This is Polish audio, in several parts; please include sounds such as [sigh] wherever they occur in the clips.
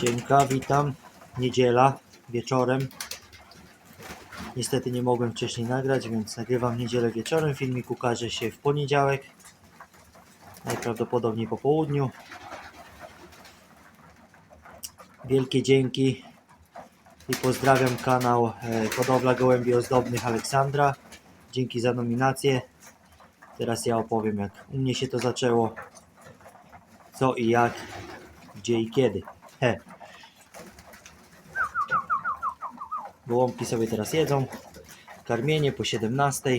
Siemka, witam. Niedziela, wieczorem. Niestety nie mogłem wcześniej nagrać, więc nagrywam niedzielę wieczorem. Filmik ukaże się w poniedziałek. Najprawdopodobniej po południu. Wielkie dzięki i pozdrawiam kanał e, Hodowla Gołębi Ozdobnych Aleksandra. Dzięki za nominację. Teraz ja opowiem jak u mnie się to zaczęło. Co i jak, gdzie i kiedy. He. Gołąbki sobie teraz jedzą. Karmienie po 17.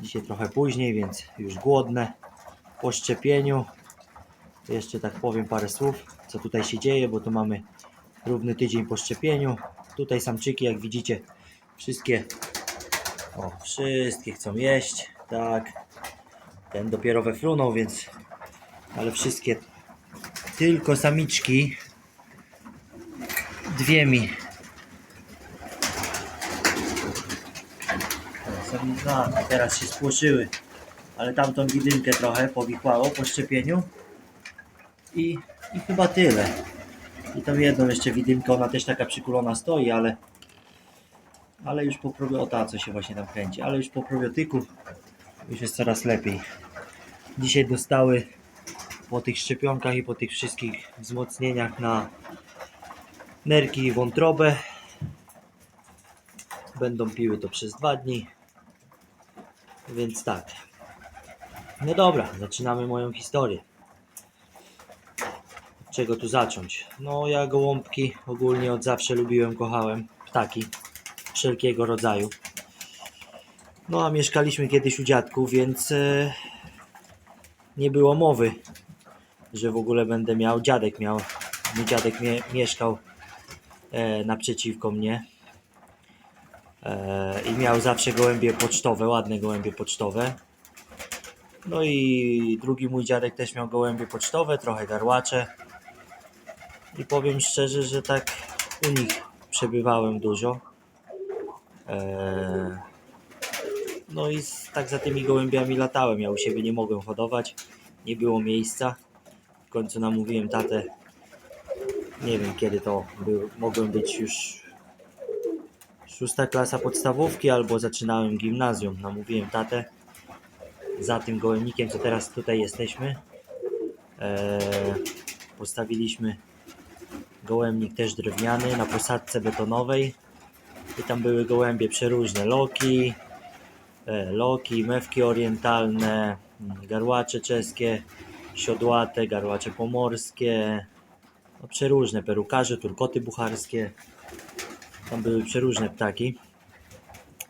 Dzisiaj trochę później, więc już głodne. Po szczepieniu. Jeszcze tak powiem parę słów, co tutaj się dzieje, bo tu mamy równy tydzień po szczepieniu. Tutaj samczyki, jak widzicie, wszystkie, o, wszystkie chcą jeść, tak. Ten dopiero wefrunął, więc, ale wszystkie tylko samiczki. Dwie mi. Sami- A, teraz się spłoszyły, ale tamtą widynkę trochę powichłało po szczepieniu. I, I chyba tyle. I tam jedną jeszcze widymkę, ona też taka przykulona stoi, ale ale już po probio... O ta, co się właśnie tam kręci, ale już po probiotyku już jest coraz lepiej. Dzisiaj dostały po tych szczepionkach i po tych wszystkich wzmocnieniach na nerki i wątrobę. Będą piły to przez dwa dni. Więc tak. No dobra, zaczynamy moją historię. Od czego tu zacząć? No ja gołąbki ogólnie od zawsze lubiłem, kochałem. Ptaki wszelkiego rodzaju. No a mieszkaliśmy kiedyś u dziadków, więc e, nie było mowy, że w ogóle będę miał. Dziadek miał. Mój dziadek mie mieszkał e, naprzeciwko mnie. E, I miał zawsze gołębie pocztowe, ładne gołębie pocztowe. No i drugi mój dziadek też miał gołębie pocztowe, trochę garłacze. I powiem szczerze, że tak u nich przebywałem dużo. Eee, no i tak za tymi gołębiami latałem. Ja u siebie nie mogłem hodować, nie było miejsca. W końcu namówiłem tatę. Nie wiem kiedy to był. Mogłem być już szósta klasa podstawówki albo zaczynałem gimnazjum. Namówiłem tatę za tym gołębnikiem, co teraz tutaj jesteśmy. Eee, postawiliśmy gołębnik też drewniany na posadce betonowej. I tam były gołębie przeróżne. Loki, e, loki, mewki orientalne, garłacze czeskie, siodłate, garłacze pomorskie. No, przeróżne perukarze, turkoty bucharskie. Tam były przeróżne ptaki.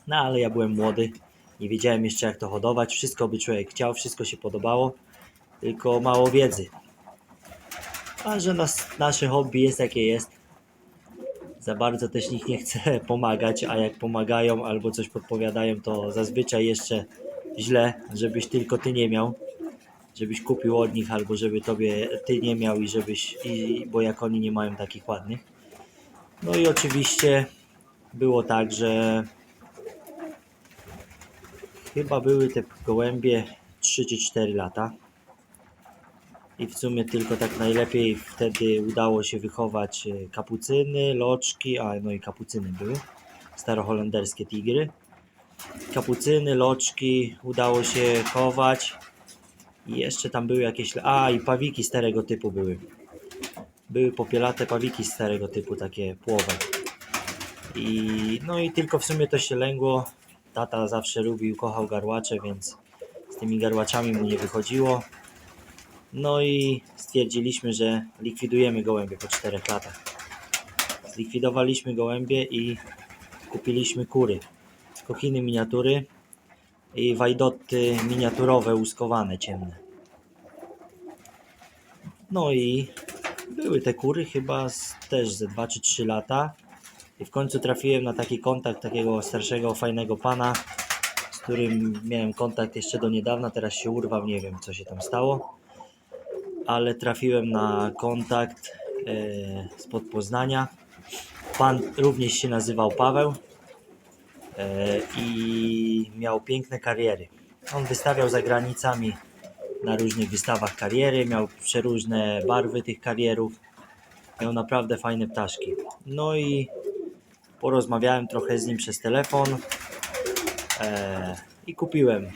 No ale ja byłem młody. Nie wiedziałem jeszcze jak to hodować. Wszystko by człowiek chciał, wszystko się podobało. Tylko mało wiedzy. A że nas, nasze hobby jest jakie jest, za bardzo też nikt nie chce [laughs] pomagać, a jak pomagają albo coś podpowiadają, to zazwyczaj jeszcze źle, żebyś tylko ty nie miał, żebyś kupił od nich, albo żeby tobie ty nie miał i żebyś, i, bo jak oni nie mają takich ładnych. No i oczywiście było tak, że chyba były te gołębie 3 czy 4 lata. I w sumie tylko tak najlepiej wtedy udało się wychować e, kapucyny, loczki, a no i kapucyny były, staroholenderskie tigry. Kapucyny, loczki udało się chować. I jeszcze tam były jakieś, a i pawiki starego typu były. Były popielate pawiki starego typu, takie płowe. I no i tylko w sumie to się lęgło. Tata zawsze lubił, kochał garłacze, więc z tymi garłaczami mu nie wychodziło. No i stwierdziliśmy, że likwidujemy gołębie po 4 latach. Zlikwidowaliśmy gołębie i kupiliśmy kury. Kochiny miniatury i wajdoty miniaturowe, łuskowane, ciemne. No i były te kury chyba z, też ze 2 czy 3 lata. I w końcu trafiłem na taki kontakt takiego starszego, fajnego pana, z którym miałem kontakt jeszcze do niedawna, teraz się urwał, nie wiem co się tam stało ale trafiłem na kontakt e, spod Poznania. Pan również się nazywał Paweł e, i miał piękne kariery. On wystawiał za granicami na różnych wystawach kariery, miał przeróżne barwy tych karierów. Miał naprawdę fajne ptaszki. No i porozmawiałem trochę z nim przez telefon e, i kupiłem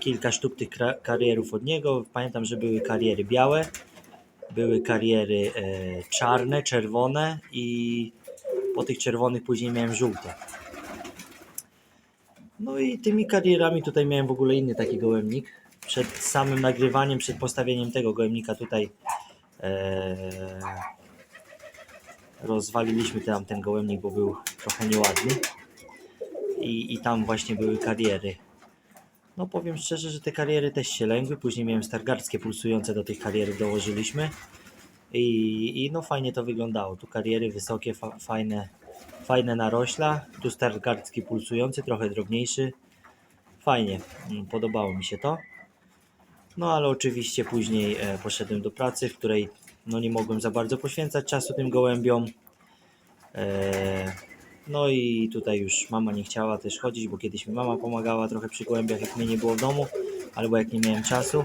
kilka sztuk tych karierów od niego. Pamiętam, że były kariery białe, były kariery e, czarne, czerwone i po tych czerwonych później miałem żółte. No i tymi karierami tutaj miałem w ogóle inny taki gołębnik. Przed samym nagrywaniem, przed postawieniem tego gołębnika tutaj e, rozwaliliśmy tam ten gołębnik, bo był trochę nieładny. I, I tam właśnie były kariery. No powiem szczerze, że te kariery też się lęgły. Później miałem stargardzkie pulsujące do tych karierów dołożyliśmy. I, I no fajnie to wyglądało. Tu kariery wysokie, fa, fajne, fajne narośla. Tu stargardzki pulsujący, trochę drobniejszy. Fajnie, podobało mi się to. No ale oczywiście później e, poszedłem do pracy, w której no nie mogłem za bardzo poświęcać czasu tym gołębiom. E, no i tutaj już mama nie chciała też chodzić, bo kiedyś mi mama pomagała trochę przy gołębiach, jak mnie nie było w domu, albo jak nie miałem czasu.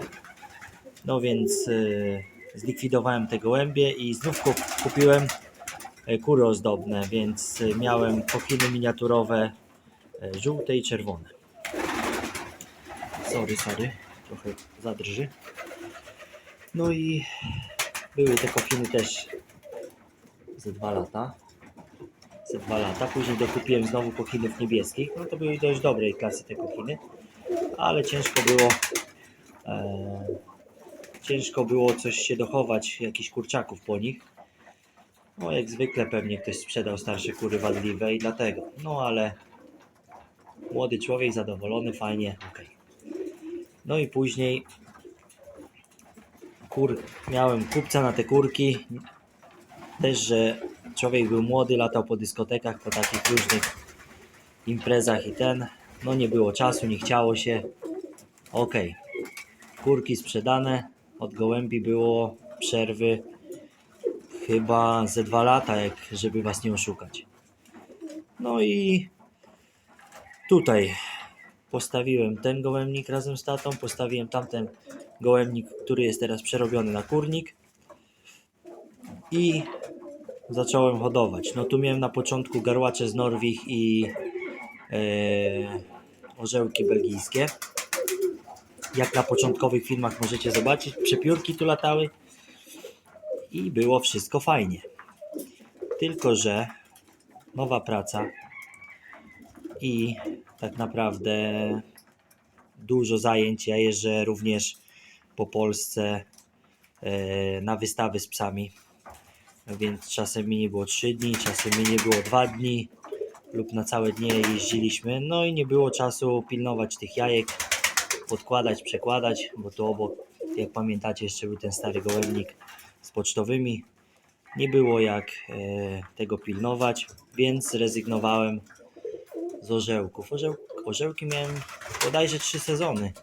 No więc e, zlikwidowałem te gołębie i znów kup- kupiłem e, kury ozdobne, więc e, miałem kochiny miniaturowe e, żółte i czerwone. Sorry, sorry, trochę zadrży. No i były te kochiny też ze dwa lata. Ze dwa lata. Później dokupiłem znowu kochinów niebieskich. No to były dość dobrej klasy te kochiny, ale ciężko było e, ciężko było coś się dochować, jakichś kurczaków po nich. No jak zwykle pewnie ktoś sprzedał starsze kury wadliwe i dlatego. No ale młody człowiek zadowolony, fajnie, okej. No i później kur, miałem kupca na te kurki. Też, że człowiek był młody, latał po dyskotekach, po takich różnych imprezach i ten. No nie było czasu, nie chciało się. Okej. Kurki sprzedane. Od gołębi było przerwy chyba ze dwa lata, jak żeby was nie oszukać. No i tutaj postawiłem ten gołębnik razem z tatą, postawiłem tamten gołębnik, który jest teraz przerobiony na kurnik i zacząłem hodować. No tu miałem na początku garłacze z Norwich i e, orzełki belgijskie. Jak na początkowych filmach możecie zobaczyć, przepiórki tu latały i było wszystko fajnie. Tylko, że nowa praca i tak naprawdę dużo zajęć. Ja jeżdżę również po Polsce e, na wystawy z psami, więc czasem mi nie było 3 dni, czasem mi nie było 2 dni lub na całe dnie jeździliśmy. No i nie było czasu pilnować tych jajek, podkładać, przekładać, bo tu obok, jak pamiętacie, jeszcze był ten stary gołębnik z pocztowymi. Nie było jak e, tego pilnować, więc zrezygnowałem z orzełków. Orzeł, orzełki miałem bodajże trzy sezony.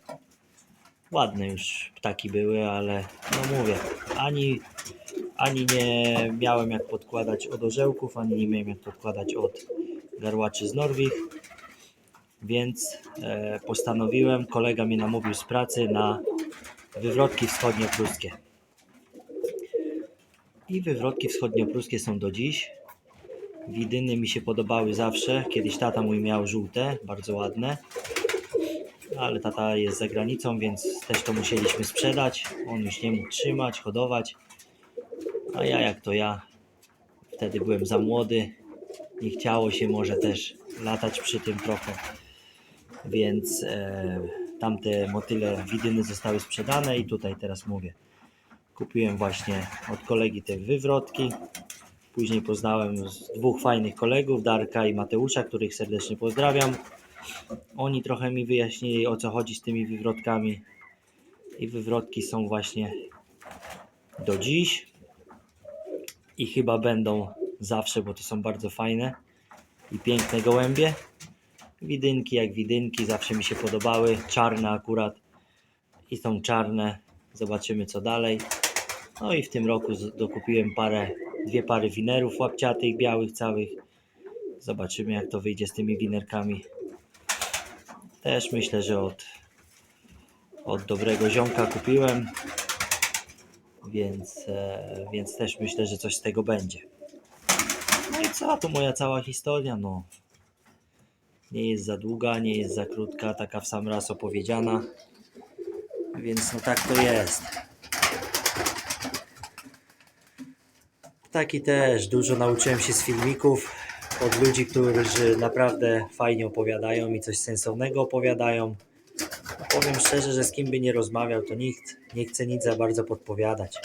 Ładne już ptaki były, ale no mówię, ani, ani nie miałem jak podkładać od orzełków, ani nie miałem jak podkładać od garłaczy z Norwich. Więc e, postanowiłem, kolega mnie namówił z pracy na wywrotki wschodniopruskie. I wywrotki wschodniopruskie są do dziś. Widyny mi się podobały zawsze. Kiedyś tata mój miał żółte, bardzo ładne. Ale tata jest za granicą, więc też to musieliśmy sprzedać. On już nie mógł trzymać, hodować. A ja jak to ja, wtedy byłem za młody. Nie chciało się może też latać przy tym trochę. Więc e, tamte motyle widyny zostały sprzedane i tutaj teraz mówię. Kupiłem właśnie od kolegi te wywrotki. Później poznałem dwóch fajnych kolegów, Darka i Mateusza, których serdecznie pozdrawiam. Oni trochę mi wyjaśnili o co chodzi z tymi wywrotkami. I wywrotki są właśnie do dziś. I chyba będą zawsze, bo to są bardzo fajne i piękne gołębie. Widynki jak widynki, zawsze mi się podobały. Czarne akurat. I są czarne. Zobaczymy co dalej. No i w tym roku dokupiłem parę, dwie pary winerów łapciatych, białych całych. Zobaczymy jak to wyjdzie z tymi winerkami. Też myślę, że od, od dobrego ziomka kupiłem. więc, e, więc też myślę, że coś z tego będzie. No i co, to moja cała historia, no. Nie jest za długa, nie jest za krótka, taka w sam raz opowiedziana. Więc no tak to jest. Taki też, dużo nauczyłem się z filmików od ludzi, którzy naprawdę fajnie opowiadają i coś sensownego opowiadają. Powiem szczerze, że z kim by nie rozmawiał, to nikt nie chce nic za bardzo podpowiadać.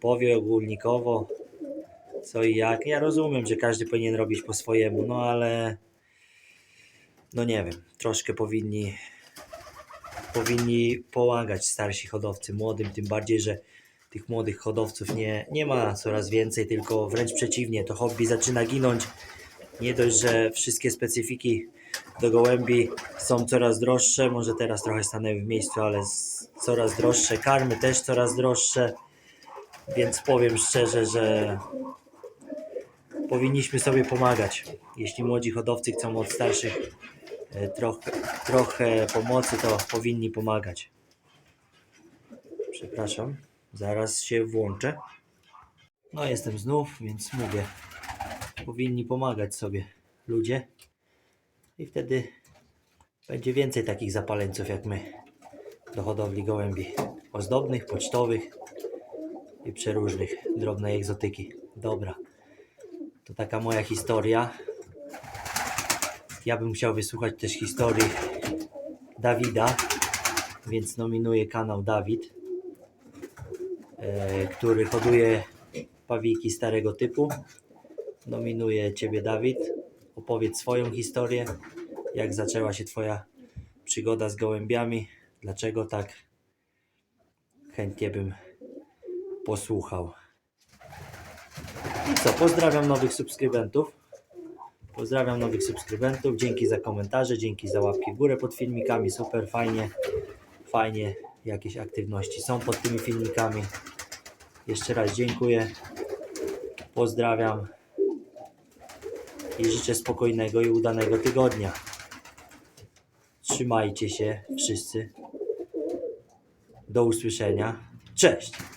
Powie ogólnikowo, co i jak. Ja rozumiem, że każdy powinien robić po swojemu, no ale no nie wiem, troszkę powinni powinni pomagać starsi hodowcy młodym, tym bardziej, że tych młodych hodowców nie, nie ma coraz więcej, tylko wręcz przeciwnie, to hobby zaczyna ginąć. Nie dość, że wszystkie specyfiki do gołębi są coraz droższe, może teraz trochę stanęły w miejscu, ale coraz droższe, karmy też coraz droższe, więc powiem szczerze, że powinniśmy sobie pomagać. Jeśli młodzi hodowcy chcą od starszych e, trochę, trochę pomocy, to powinni pomagać. Przepraszam, zaraz się włączę. No jestem znów, więc mówię, powinni pomagać sobie ludzie i wtedy będzie więcej takich zapaleńców jak my do hodowli gołębi ozdobnych, pocztowych i przeróżnych, drobnej egzotyki. Dobra, to taka moja historia. Ja bym chciał wysłuchać też historii Dawida, więc nominuję kanał Dawid, który hoduje pawiki starego typu. Nominuję Ciebie, Dawid. Opowiedz swoją historię, jak zaczęła się Twoja przygoda z gołębiami, dlaczego tak. Chętnie bym posłuchał. I co, pozdrawiam nowych subskrybentów. Pozdrawiam nowych subskrybentów. Dzięki za komentarze, dzięki za łapki w górę pod filmikami. Super, fajnie, fajnie. Jakieś aktywności są pod tymi filmikami. Jeszcze raz dziękuję. Pozdrawiam i życzę spokojnego i udanego tygodnia. Trzymajcie się wszyscy. Do usłyszenia. Cześć!